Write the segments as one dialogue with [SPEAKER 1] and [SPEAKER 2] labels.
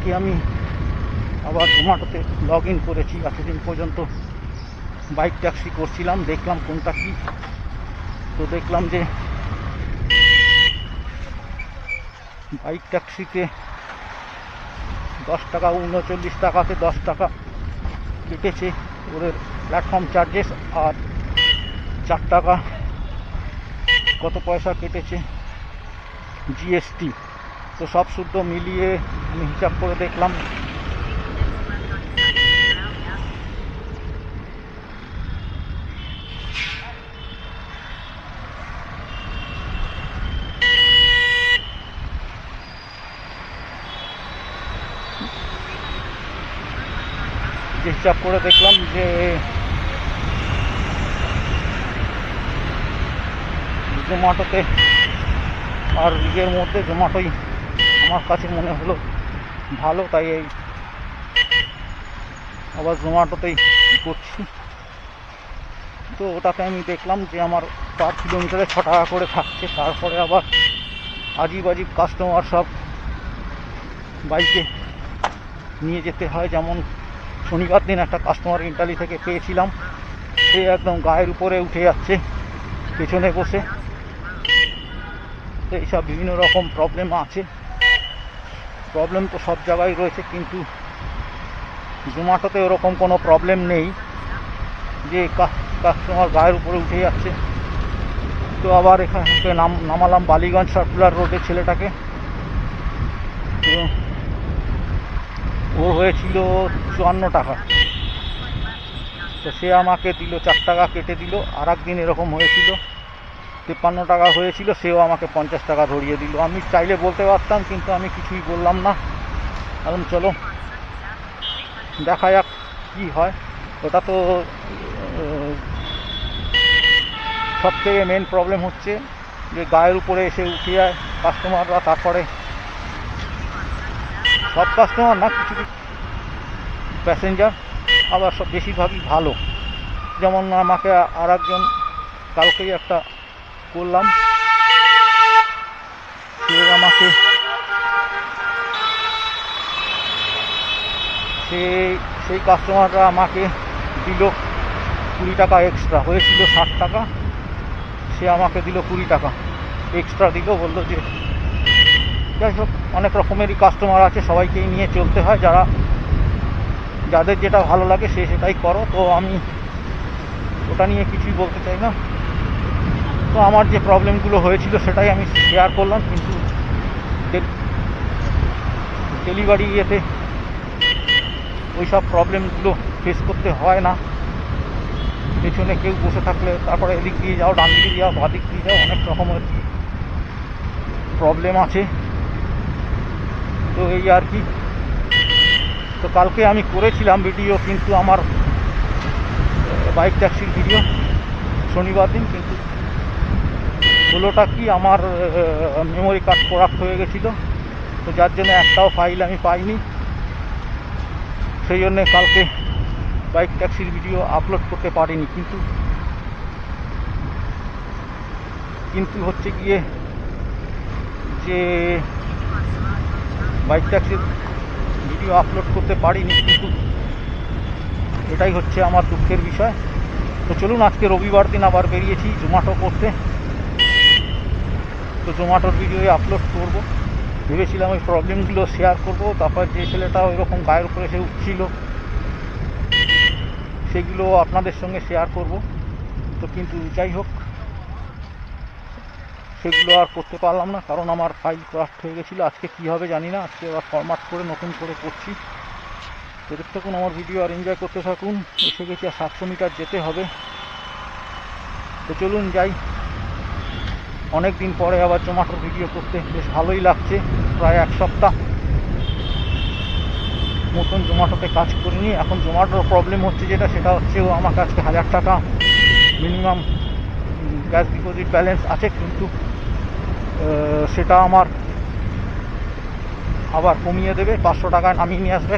[SPEAKER 1] আজকে আমি আবার জোম্যাটোতে লগ ইন করেছি, এতদিন পর্যন্ত বাইক ট্যাক্সি করছিলাম, দেখলাম কোনটা কি। তো দেখলাম যে বাইক ট্যাক্সিতে দশ টাকা, উনচল্লিশ টাকাতে দশ টাকা কেটেছে ওদের প্ল্যাটফর্ম চার্জেস আর চার টাকা কত পয়সা কেটেছে জিএসটি তো সব শুদ্ধ মিলিয়ে আমি হিসাব করে দেখলাম। হিসাব করে দেখলাম যে জোম্যাটোতে আর ইয়ের মধ্যে জোম্যাটোই আমার কাছে মনে হলো ভালো, তাই এই আবার জোম্যাটোতেই করছি। তো ওটাকে আমি দেখলাম যে আমার পার কিলোমিটারে ছ টাকা করে থাকছে। তারপরে আবার আজিব আজিব কাস্টমার সব বাইকে নিয়ে যেতে হয়। যেমন শনিবার দিন একটা কাস্টমার ইন্টালি থেকে পেয়েছিলাম। সে একদম গায়ের উপরে উঠে যাচ্ছে, পেছনে বসে। এইসব বিভিন্ন রকম প্রবলেম আছে। প্রবলেম তো সব জায়গায় রয়েছে, কিন্তু জোম্যাটোতে ওরকম কোনো প্রবলেম নেই যে কাস্টমার গায়ের উপরে উঠে যাচ্ছে। তো আবার এখান থেকে নাম নামালাম বালিগঞ্জ সার্কুলার রোডে ছেলেটাকে। তো ও হয়েছিল চুয়ান্ন টাকা। তো সে আমাকে দিল, চার টাকা কেটে দিল আর একদিন এরকম হয়েছিল। তিপ্পান্ন টাকা হয়েছিল, সেও আমাকে পঞ্চাশ টাকা ধরিয়ে দিল। আমি চাইলে বলতে পারতাম, কিন্তু আমি কিছুই বললাম না। কারণ চলো, দেখা যাক কী হয়। ওটা তো সব থেকে মেন প্রবলেম হচ্ছে যে গায়ের উপরে এসে উঠে যায় কাস্টমাররা তারপরে সব কাস্টমার না, কিছু কিছু প্যাসেঞ্জার আবার সব বেশিরভাগই ভালো। যেমন আমাকে আর একজন কালকেই একটা করলাম। সে আমাকে সে সেই কাস্টমাররা আমাকে দিল কুড়ি টাকা এক্সট্রা হয়েছিল ষাট টাকা। সে আমাকে দিল কুড়ি টাকা এক্সট্রা দিল। বলল যে, যাই হোক, অনেক রকমেরই কাস্টমার আছে, সবাইকেই নিয়ে চলতে হয়। যারা, যাদের যেটা ভালো লাগে সে সেটাই করো। তো আমি ওটা নিয়ে কিছুই বলতে চাই না। তো আমার যে প্রবলেমগুলো হয়েছিল সেটাই আমি শেয়ার করলাম, কিন্তু ডেলিভারি ইয়েতে ওই সব প্রবলেমগুলো ফেস করতে হয় না। পেছনে কেউ বসে থাকলে তারপরে এদিক দিয়ে যাও, ডান দিকে যাও, বা দিক দিয়ে যাও, অনেক রকমের প্রবলেম আছে। তো এই আর কি। তো কালকে আমি করেছিলাম ভিডিও কিন্তু আমার বাইক ট্যাক্সির ভিডিও শনিবার দিন, কিন্তু হলোটা কি আমার মেমোরি কার্ড করাপ্ট হয়ে গেছিল। তো যার জন্য একটাও ফাইল আমি পাইনি। সেই জন্যে কালকে বাইক ট্যাক্সির ভিডিও আপলোড করতে পারিনি, কিন্তু কিন্তু হচ্ছে গিয়ে যে বাইক ট্যাক্সির ভিডিও আপলোড করতে পারিনি, কিন্তু এটাই হচ্ছে আমার দুঃখের বিষয়। তো চলুন, আজকে রবিবার দিন আবার বেরিয়েছি জোম্যাটো করতে। তো জোম্যাটোর ভিডিও আপলোড করব। ভেবেছিলাম ওই প্রবলেমগুলো শেয়ার করব, তারপর যে ছেলেটা ওই রকম গায়ের উপরে সে উঠছিল, সেগুলো আপনাদের সঙ্গে শেয়ার করব। তো কিন্তু যাই হোক, সেগুলো আর করতে পারলাম না, কারণ আমার ফাইল ক্রাফট হয়ে গেছিল। আজকে কী হবে জানি না, আজকে আবার ফরম্যাট করে নতুন করে করছি। তো দেখতে থাকুন, আমার ভিডিও আর এনজয় করতে থাকুন। এসে গেছি আর সাতশো মিটার যেতে হবে। তো চলুন যাই। অনেক দিন পরে আবার জোম্যাটোর ভিডিও করতে বেশ ভালোই লাগছে, প্রায় এক সপ্তাহ। মতন জোম্যাটোতে কাজ করিনি, এখন জোম্যাটোর প্রবলেম হচ্ছে যেটা, সেটা হচ্ছে ও আমার কাছে হাজার টাকা মিনিমাম গ্যাস ডিপোজিট ব্যালেন্স আছে, কিন্তু সেটা আমার আবার কমিয়ে দেবে, পাঁচশো টাকায় নামিয়ে নিয়ে আসবে।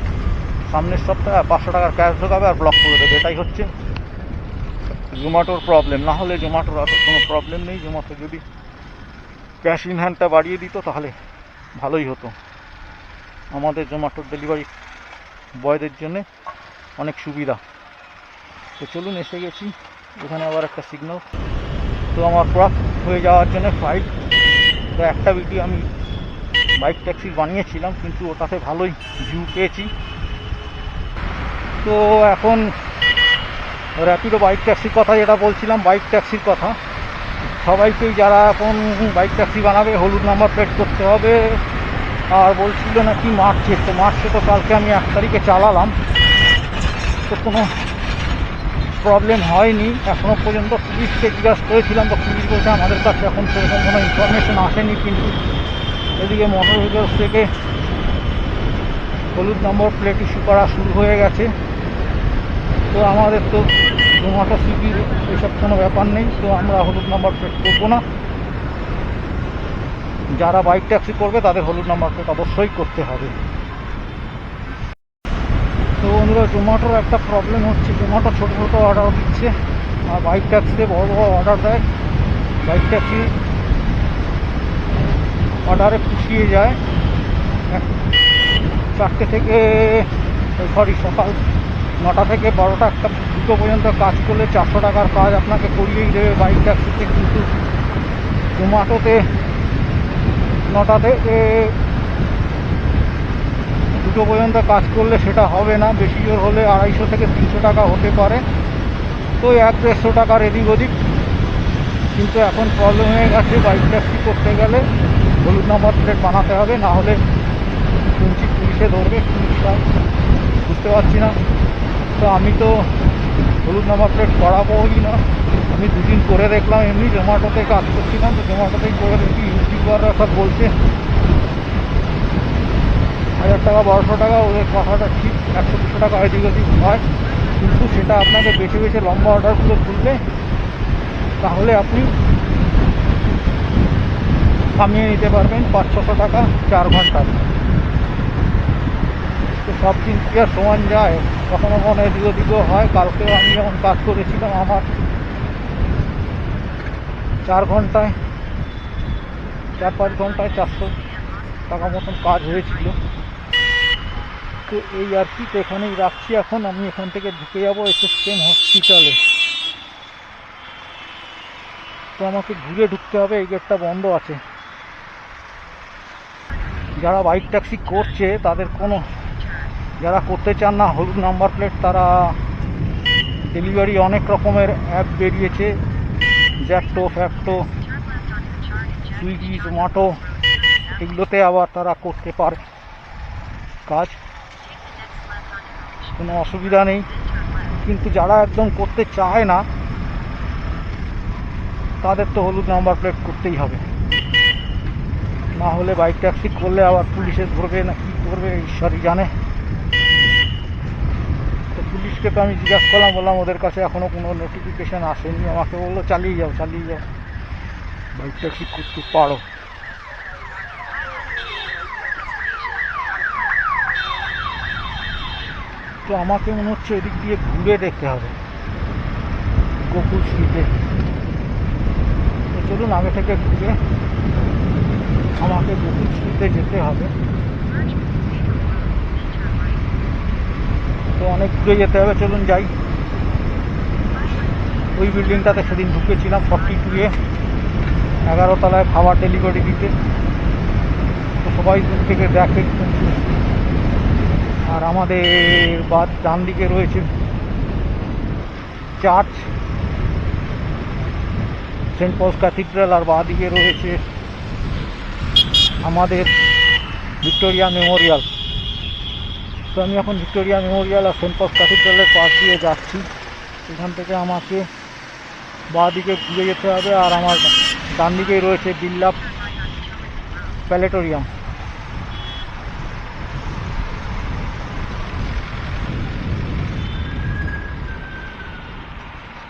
[SPEAKER 1] সামনের সপ্তাহে পাঁচশো টাকার ক্যাশ ঢোকাবে আর ব্লক করে দেবে, এটাই হচ্ছে জোম্যাটোর প্রবলেম না হলে জোম্যাটোর কোনো প্রবলেম নেই। জোম্যাটো যদি ক্যাশ ইন হ্যান্ডটা বাড়িয়ে দিত তাহলে ভালোই হতো। আমাদের জোম্যাটোর ডেলিভারি বয়দের জন্য অনেক সুবিধা। তো চলুন এসে গেছি, এখানে আবার একটা সিগন্যাল তো আমার ক্রস হয়ে যাওয়ার জন্য ফ্লাইট তো একটা ভিডিও আমি বাইক ট্যাক্সি বানিয়েছিলাম, কিন্তু ওটাতে ভালোই ভিউ পেয়েছি। তো এখন র্যাপিডো বাইক ট্যাক্সির কথা যেটা বলছিলাম বাইক ট্যাক্সির কথা। সবাইকেই যারা এখন বাইক ট্যাক্সি বানাবে, হলুদ নাম্বার প্লেট করতে হবে। আর বলছিল নাকি মার্চে তো মার্চে তো কালকে আমি এক তারিখে চালালাম। তো কোনো প্রবলেম হয়নি। এখনও পর্যন্ত পুলিশকে জিজ্ঞাসা করেছিলাম বা পুলিশ বলছে আমাদের কাছে এখন সেরকম কোনো ইনফরমেশন আসেনি কিন্তু এদিকে মোটর থেকে হলুদ নম্বর প্লেট ইস্যু করা শুরু হয়ে গেছে। তো আমাদের তো জোম্যাটো সুইগির এসব কোনো ব্যাপার নেই, তো আমরা হলুদ নাম্বার প্লেট করব না। যারা বাইক ট্যাক্সি করবে, তাদের হলুদ নাম্বার প্লেট অবশ্যই করতে হবে। তো বন্ধুরা, জোম্যাটোর একটা প্রবলেম হচ্ছে। জোম্যাটো ছোটো ছোটো অর্ডার দিচ্ছে, আর বাইক ট্যাক্সিতে বড় বড় অর্ডার দেয়। বাইক ট্যাক্সি অর্ডারে পুষিয়ে যায়। চারটে থেকে সরি সকাল নটা থেকে বারোটা একটা দুটো পর্যন্ত কাজ করলে চারশো টাকার কাজ আপনাকে করিয়েই দেবে বাইক ট্যাক্সিতে, কিন্তু জোম্যাটোতে নটা থেকে দুটো পর্যন্ত কাজ করলে সেটা হবে না। বেশি জোর হলে আড়াইশো থেকে তিনশো টাকা হতে পারে। তো এক দেড়শো টাকার এদিক ওদিক। কিন্তু এখন প্রবলেম হয়ে গেছে বাইক ট্যাক্সি করতে গেলে। হলুদ নম্বর প্লেট বানাতে হবে, না হলে শুনছি পুলিশে ধরবে। পুলিশরা বুঝতে পারছি না। তো আমি তো হলুদ নাম্বার প্লেট করাবোই না। আমি দুদিন করে দেখলাম, এমনি জোম্যাটোতে কাজ করছিলাম, তো জোম্যাটোতেই করে দেখি, ইউটিউবাররা সব বলছে, হাজার টাকা, বারোশো টাকা, ওদের কথাটা ঠিক একশো দুশো টাকা এদিক ওদিক হয়। কিন্তু সেটা আপনাকে বেছে বেছে লম্বা অর্ডারগুলো তুললে তাহলে আপনি কামিয়ে নিতে পারবেন পাঁচ ছশো টাকা, চার ঘন্টায় তো সব দিন কি আর সমান যায়? কখনো কখনো এদিক ওদিকও হয়। কালকেও আমি যখন কাজ করেছিলাম আমার চার ঘন্টায়, চার পাঁচ ঘন্টায় চারশো টাকা মতন কাজ হয়েছিল। তো এই আর কি, তো এখানেই রাখছি এখন। আমি এখান থেকে ঢুকে যাব এসএসকেএম হসপিটালে তো আমাকে ঘুরে ঢুকতে হবে, এই গেটটা বন্ধ আছে। যারা বাইক ট্যাক্সি করছে, তাদের কোনো যারা করতে চান না, হলুদ নাম্বার প্লেট তারা ডেলিভারি অনেক রকমের অ্যাপ বেরিয়েছে। জ্যাপটো ফ্যাপটো সুইগি জোম্যাটো এগুলোতে আবার তারা করতে পারে। কাজ কোনো অসুবিধা নেই। কিন্তু যারা একদম করতে চায় না, তাদের তো হলুদ নাম্বার প্লেট করতেই হবে। না হলে বাইক ট্যাক্সি করলে আবার পুলিশে ধরবে না, কী করবে, ঈশ্বরই জানে। পুলিশকে তো আমি জিজ্ঞাসা করলাম, বললাম ওদের কাছে এখনও কোনো নোটিফিকেশান আসেনি, আমাকে বলল, চালিয়ে যাও চালিয়ে যাও। বাইক ট্যাক্সি করতে পারো। তো আমাকে মনে হচ্ছে এদিক দিয়ে ঘুরে দেখতে হবে, গোকুল স্ট্রিটে। তো চলুন, আগে থেকে ঘুরে আমাকে গোকুল স্ট্রিটে যেতে হবে। তো অনেক দূরে যেতে হবে, চলুন যাই। ওই বিল্ডিংটাতে সেদিন ঢুকেছিলাম ফর্টি টুয়ে এগারো তলায় খাবার ডেলিভারি দিতে। তো সবাই দূর থেকে দেখে আর আমাদের বাদ ডান দিকে রয়েছে চার্চ সেন্ট পলস ক্যাথিড্রাল আর বাঁ দিকে রয়েছে আমাদের ভিক্টোরিয়া মেমোরিয়াল তো আমি এখন ভিক্টোরিয়া মেমোরিয়াল আর সেন্ট ক্যাথিড্রালের পাশ দিয়ে যাচ্ছি। এখান থেকে আমাকে বাঁ দিকে ঘুরে যেতে হবে আর আমার ডান দিকেই রয়েছে বিল্লা প্যালেটোরিয়াম।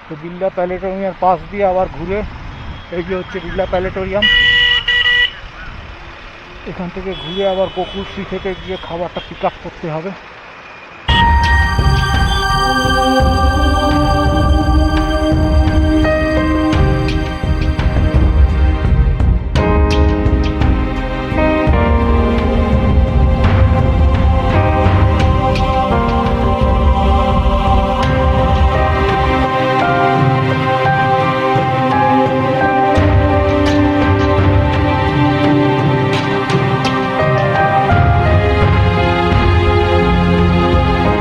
[SPEAKER 1] তো বিল্লা প্যালেটোরিয়ামের পাশ দিয়ে আবার ঘুরে, এই যে হচ্ছে বিল্লা প্যালেটোরিয়াম। এখান থেকে ঘুরে আবার গোকুলশ্রী থেকে গিয়ে খাবারটা পিক আপ করতে হবে।